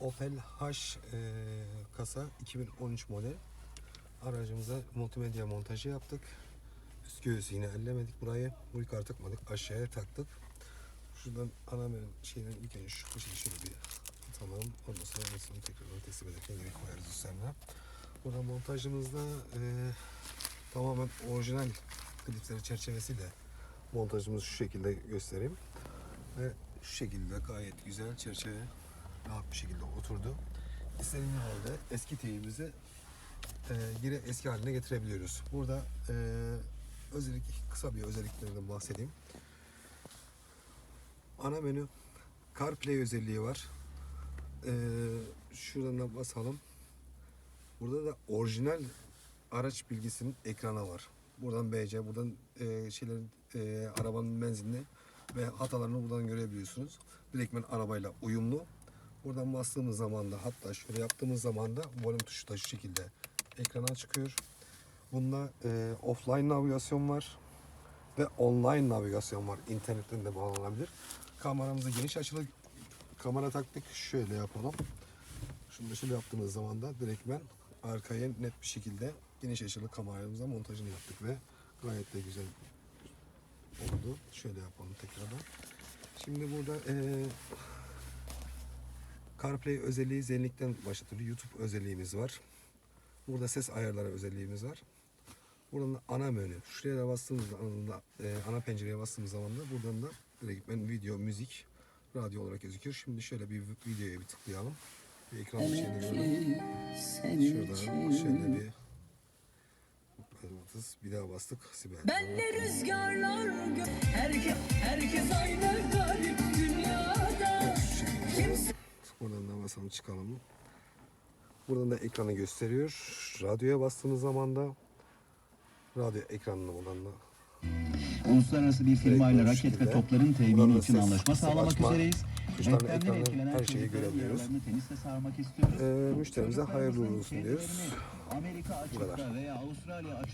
Opel H e, kasa 2013 model. Aracımıza multimedya montajı yaptık. Üst göğüsü yine ellemedik burayı. Bu takmadık. Aşağıya taktık. Şuradan ana şeyden ilk önce şu köşeyi şöyle bir atalım. Ondan sonra en son tekrar teslim ederken geri koyarız üstlerine. Burada montajımızda e, tamamen orijinal klipsleri çerçevesiyle montajımızı şu şekilde göstereyim. Ve şu şekilde gayet güzel çerçeve rahat bir şekilde oturdu. İstediğimiz halde eski TV'mizi e, yine eski haline getirebiliyoruz. Burada e, özellik kısa bir özelliklerden bahsedeyim. Ana menü CarPlay özelliği var. E, şuradan da basalım. Burada da orijinal araç bilgisinin ekranı var. Buradan BC, buradan e, şeylerin e, arabanın benzinli ve hatalarını buradan görebiliyorsunuz. Direktmen arabayla uyumlu. Buradan bastığımız zaman da hatta şöyle yaptığımız zaman da volüm tuşu da şu şekilde ekrana çıkıyor. Bunda e, offline navigasyon var ve online navigasyon var. İnternetten de bağlanabilir. Kameramızı geniş açılı kamera taktık. Şöyle yapalım. Şunu da şöyle yaptığımız zaman da direktmen arkaya net bir şekilde geniş açılı kameramıza montajını yaptık ve gayet de güzel oldu. Şöyle yapalım tekrardan. Şimdi burada eee CarPlay özelliği zenlikten başlatılıyor. YouTube özelliğimiz var. Burada ses ayarları özelliğimiz var. Buradan da ana menü. Şuraya da bastığımız anda, e, ana pencereye bastığımız zaman da buradan da direktmen video, müzik, radyo olarak gözüküyor. Şimdi şöyle bir videoya bir tıklayalım. Bir ekran şeyini görelim. Şuradan şöyle bir bir daha bastık. Sibel. Ben de rüzgarlar herkes Buradan da basalım çıkalım. Buradan da ekranı gösteriyor. Radyoya bastığımız zaman da radyo ekranına olan da Uluslararası bir firmayla Reklam raket ve topların Buradan temini için ses, anlaşma sağlamak açma, üzereyiz. Renklerden etkilenen her şeyi görebiliyoruz. yaralarını tenisle sarmak istiyoruz. Ee, müşterimize hayırlı olsun diyoruz. Amerika Bu kadar. açıkta veya Avustralya açıkta